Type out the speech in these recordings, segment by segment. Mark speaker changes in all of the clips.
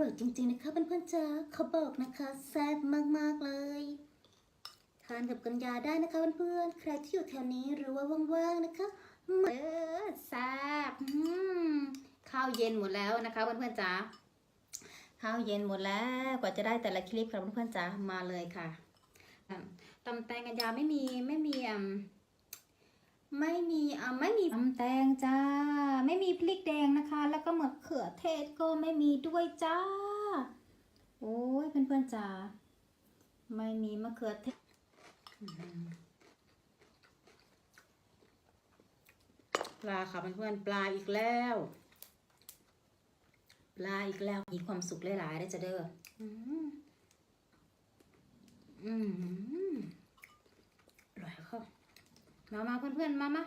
Speaker 1: ร่อยจริง ๆ นะคะเพื่อนๆจ้าเขาบอกนะคะแซ่บมากๆเลยทานกับกัญญาได้นะคะเพื่อนๆใครที่อยู่แถวนี้หรือว่าว่างๆนะคะมา
Speaker 2: เออแซ่บข้าวเย็นหมดแล้วนะคะเพื่อนๆจ๋าข้าวเย็นหมดแล้วกว่าจะได้แต่ละคลิปค่ะเพื่อนๆจ๋ามาเลยค่ะตำแตงกัญญาไม่มีไม่มีอะไม่มีอะไม่มีตำแตงจ้า ไม่มีพริกแดงนะคะ แล้วก็มะเขื อเทศก็ไม่มีด้วยจ้า โอ้ยเพื่อนๆจ๋าไม่มีมะเขือเทศปลาค่ะเพื่อนๆปลาอีกแล้ว ปลาอีกแล้วมีความสุขหลายๆได้จะเด้ออืมอืมอร่อยค่ะมามาเพื่อนๆมามา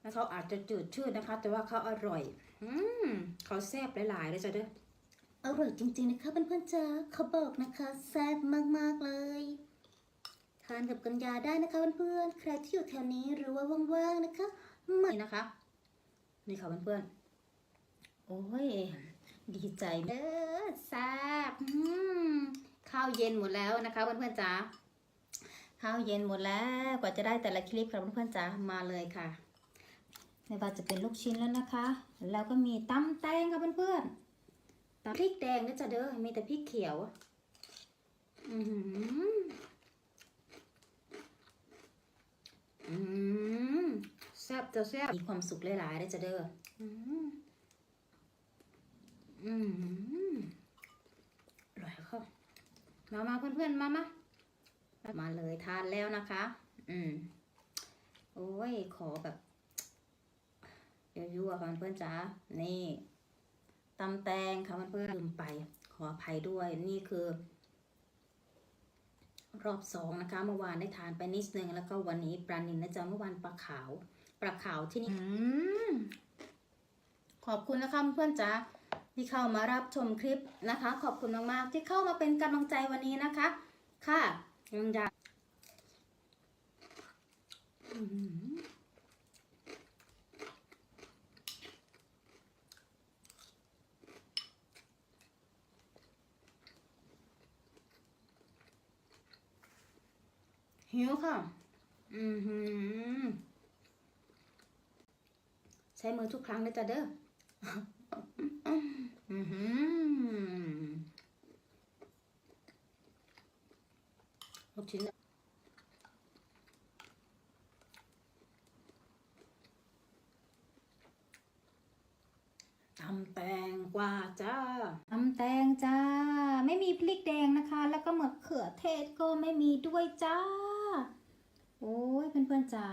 Speaker 2: แล้วเขาอาจจะจืดชืดนะคะ แต่ว่าเขาอร่อย อืมเขาแซ่บหลายๆได้จะเด้อ
Speaker 1: อร่อยจริงๆนะคะเพื่อนๆจ้าเขาบอกนะคะแซ่บมากๆเลยทานกับกัญญาได้นะคะเพื่อนๆใครที่อยู่แถวนี้หรือว่าว่างๆนะคะมา
Speaker 2: นี่นะคะ นี่ค่ะเพื่อนๆโอ้ยดีใจเด้อแซ่บอืมข้าวเย็นหมดแล้วนะคะเพื่อนๆจ๋าข้าวเย็นหมดแล้วกว่าจะได้แต่ละคลิปค่ะเพื่อนๆจ๋ามาเลยค่ะ ไม่ว่าจะเป็นลูกชิ้นแล้วนะคะ แล้วก็มีตำแตงค่ะเพื่อนๆตำพริกแดงนะจ๊ะเด้อมีแต่พริกเขียวอือหืออืมแซ่บจะแซ่บมีความสุขหลายๆได้จะเด้ออืมอืมอร่อยค่ะมามาเพื่อนๆมามามาเลยทานแล้วนะคะ อืมโอ้ย ขอแบบ ยั่วๆค่ะเพื่อนจ๋านี่ตำแตงค่ะเพื่อนลืมไปขออภัยด้วยนี่คือ รอบสองนะคะ เมื่อวานได้ทานไปนิดนึงแล้วก็วันนี้ปลานินนะจ๊ะเมื่อวานปลาขาวปลาขาวที่นี่ขอบคุณนะคะเพื่อนจ๋าที่เข้ามารับชมคลิปนะคะ ขอบคุณมากๆที่เข้ามาเป็นกำลังใจวันนี้นะคะ ค่ะยังอยาก อืมหิวค่ะ อือหือ ใช้มือทุกครั้งนะจ๊ะเด้ออือหือลูกชิ้นตำแตงกว่าจ้าตำแตงจ้า ไม่มีพ ริกแดงนะคะ แล้วก็มะเขือเทศก็ไม่มีด้วยจ้า โอ้ยเพื่อนๆจ้า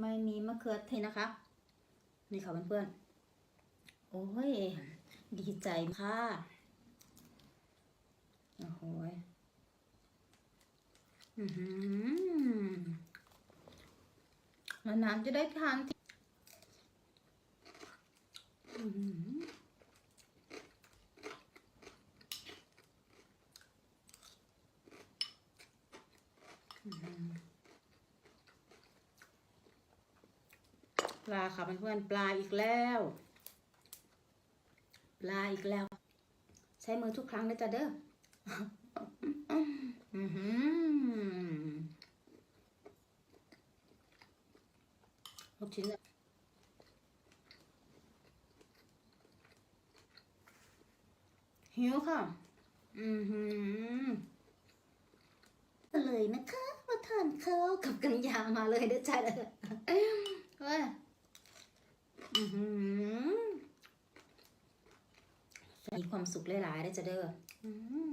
Speaker 2: ไม่มีมะเขือเทศนะคะ นี่ค่ะเพื่อนๆ โอ้ย ดีใจค่ะ โอ้โหยอือหือนานๆจะได้ทานทีอื้อหือป ลาค่ะเพื่อนๆปลาอีกแล้ว ปลาอีกแล้ว ใช้มือทุกครั้งนะจ๊ะเด้ออือหือลูกชิ้นหิวค่ะ อือหือ
Speaker 1: เลยนะคะมาทานข้าว
Speaker 2: กับกัญญามาเลยเด้อจ้ะเด้อเว้ย มีความสุขหลายๆได้จะเด้ออืม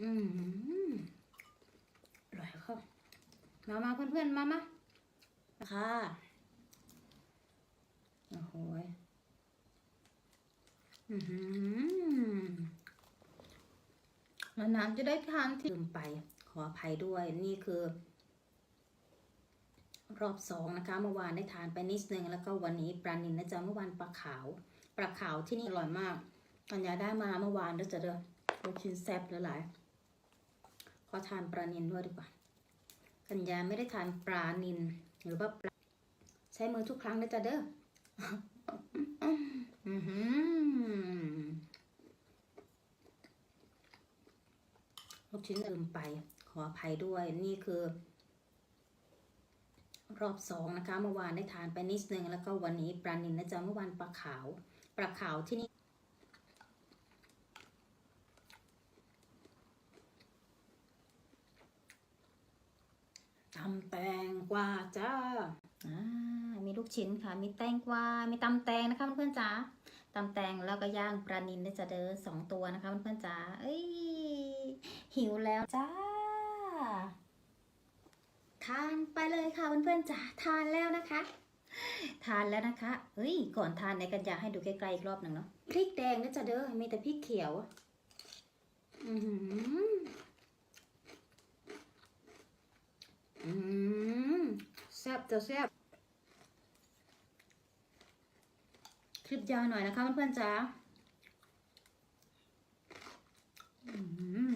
Speaker 2: อืมร่อยค่ะมามาเพื่อนๆ มามาค่ะโอ้โหอือหือนานๆจะได้ทานที่ลืมไป ขออภัยด้วย นี่คือ รอบสองนะคะ เมื่อวานได้ทานไปนิดนึงแล้วก็วันนี้ปลานินนะจ๊ะเมื่อวานปลาขาวปลาขาวที่นี่อร่อยมากกัญญาได้มาเมื่อวานเด้อจ้ะเด้อลูกชิ้นแซ่บหลายๆขอทานปลานินด้วยดีกว่ากัญญาไม่ได้ทานปลานินหรือว่าปลาใช้มือทุกครั้งนะจ๊ะเด้ออือหือลูกชิ้นลืมไปขออภัยด้วยนี่คือ รอบสองนะคะ เมื่อวานได้ทานไปนิดนึงแล้วก็วันนี้ปลานินนะจ๊ะเมื่อวานปลาขาวปลาขาวที่นี่ตำแตงกวาจ้ามีลูกชิ้นค่ะ มีแตงกวา มีตำแตงนะคะเพื่อนๆจ๋าตำแตงแล้วก็ย่างปลานินด้จ้ะเด้อสองตัวนะคะเพื่อนๆจ๋าเอ้ยหิวแล้วจ้า ทานไปเลยค่ะเพื่อนๆจ๋าทานแล้วนะคะ ทานแล้วนะคะเอ้ยก่อนทานในกันอยากให้ดูใกล้ๆอีกรอบหนึ่งเนาะพริกแดงนะจ๊ะเด้อมีแต่พริกเขียวอือหืออืมแซ่บจะแซ่บคลิปยาวหน่อยนะคะเพื่อนๆจ้าอืม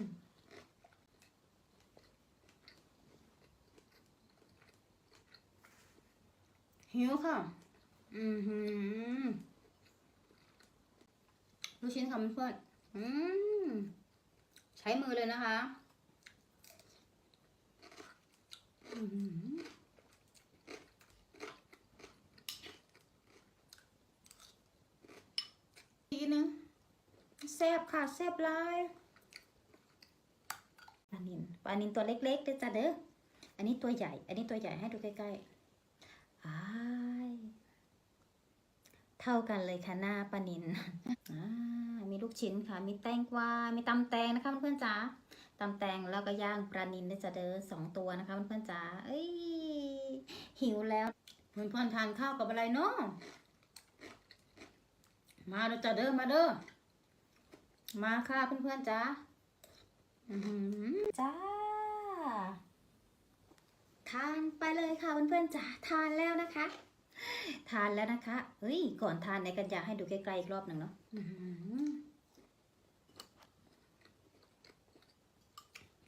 Speaker 2: หิวค่ะ อือหือลูกชิ้นค่ะเพื่อนๆอืมใช้มือเลยนะคะอืมอีกนึงแซ่บค่ะแซ่บหลายปลานินปลานินตัวเล็กๆเด้อจ้ะเด้ออันนี้ตัวใหญ่ อันนี้ตัวใหญ่ให้ดูใกล้ๆอ้าย เท่ากันเลยค่ะหน้าปลานินมีลูกชิ้นค่ะ มีแตงกวา มีตำแตงนะคะเพื่อนๆจ๋าตำแตงแล้วก็ย่างปลานินด้จะเด้อสองตัวนะคะเพื่อนๆจ๋าเอ้ยหิวแล้วเพื่อนๆทานข้าวกับอะไรเนาะมาเด้อจ้ะเด้อมาเด้อมาค่ะเพื่อนๆจ๋าอือหือจ้า ทานไปเลยค่ะเพื่อนๆจ๋าทานแล้วนะคะ ทานแล้วนะคะเอ้ยก่อนทานในยกันอยากให้ดูใกล้ๆอีกรอบหนึ่งเนาะอื้อหือ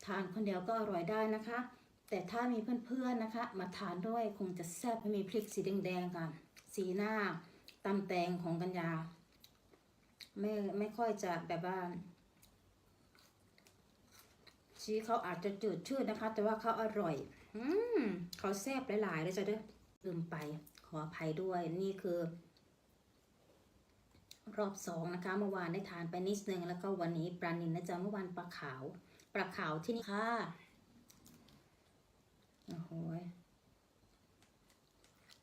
Speaker 2: ทานคนเดียวก็อร่อยได้นะคะ แต่ถ้ามีเพื่อนๆนะคะ มาทานด้วยคงจะแซ่บไม่มีพริกสีแดงๆค่ะสีหน้าตำแตงของกัญญาไม่ไม่ค่อยจะแบบว่าชีเขาอาจจะจืดชืดนะคะ แต่ว่าเขาอร่อย อืมเขาแซ่บหลายๆเลยจ้ะเด้อลืมไปขออภัยด้วยนี่คือ รอบสองนะคะ เมื่อวานได้ทานไปนิดนึงแล้วก็วันนี้ปลานินนะจ๊ะเมื่อวานปลาขาวปลาขาวที่นี่ค่ะโอ้โห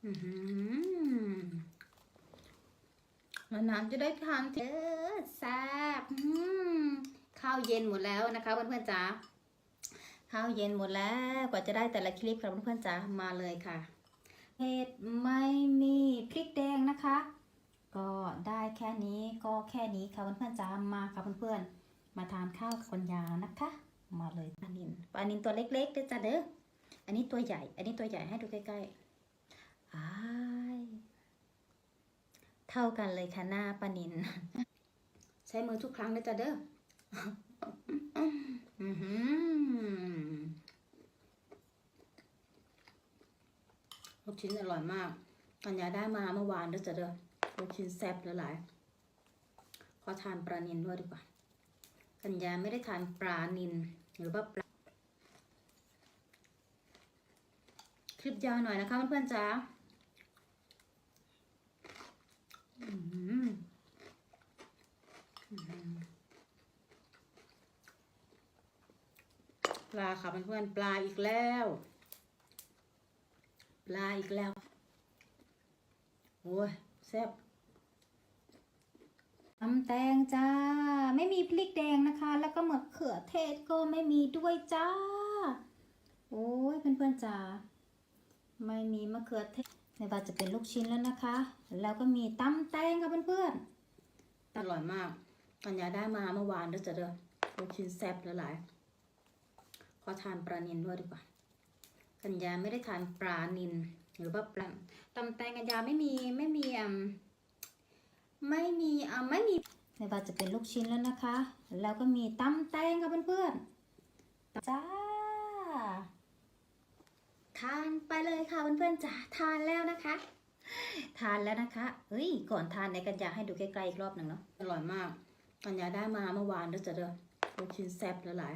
Speaker 2: อือหือนานๆจะได้ทานเออแซ่บอืมข้าวเย็นหมดแล้วนะคะเพื่อนๆจ๋า ข้าวเย็นหมดแล้วกว่าจะได้แต่ละคลิปค่ะเพื่อนๆจ๋ามาเลยค่ะเห็ดไม่มีพริกแดงนะคะ ก็ได้แค่นี้ก็แค่นี้ค่ะเพื่อนๆจ๋ามาค่ะเพื่อนๆมาทานข้าวคนยาวนะคะ มาเลยปลานินปลานินตัวเล็กๆเด้อจ้ะเด้ออันนี้ตัวใหญ่ อันนี้ตัวใหญ่ให้ดูใกล้ๆอ้ายเท่ากันเลยค่ะหน้าปลานินใช้มือทุกครั้งเด้จ้ะเด้อ ลูกชิ้นอร่อยมากกัญญาได้มาเมื่อวานเด้อจ้ะเด้อลูกชิ้นแซ่บหลายๆขอทานปลานินด้วยดีกว่ากัญญาไม่ได้ทานปลานินหรือว่าปลา คลิปยาวหน่อยนะคะเพื่อนๆจ้าอืมอืม ปลาค่ะเพื่อนๆปลาอีกแล้ว ปลาอีกแล้วโอ้ยแซ่บตำแตงจ้า ไม่มีพริกแดงนะคะ แล้วก็มะเขือเทศก็ไม่มีด้วยจ้า โอ้ยเพื่อนๆจ้าไม่มีมะเขือเทศไม่ว่าจะเป็นลูกชิ้นแล้วนะคะ แล้วก็มีตำแตงค่ะเพื่อนๆอร่อยมากกัญญาได้มาเมื่อวานเด้อจ้ะเด้อลูกชิ้นแซ่บหลายๆ ขอทานปลานินด้วยดีกว่า กัญญาไม่ได้ทานปลานินหรือว่าปลาตำแตงกัญญาไม่มีไม่มีไม่มีอ่าไม่มีไม่ว่าจะเป็นลูกชิ้นแล้วนะคะ แล้วก็มีตำแตงค่ะเพื่อนๆจ้าทานไปเลยค่ะเพื่อนๆจ๋าทานแล้วนะคะ ทานแล้วนะคะเฮ้ยก่อนทานในกันยาให้ดูใกล้ๆอีกรอบหนึ่งเนาะอร่อยมากกันยาได้มาเมื่อวานเด้อจ้ะเด้อลูกชิ้นแซ่บละหลาย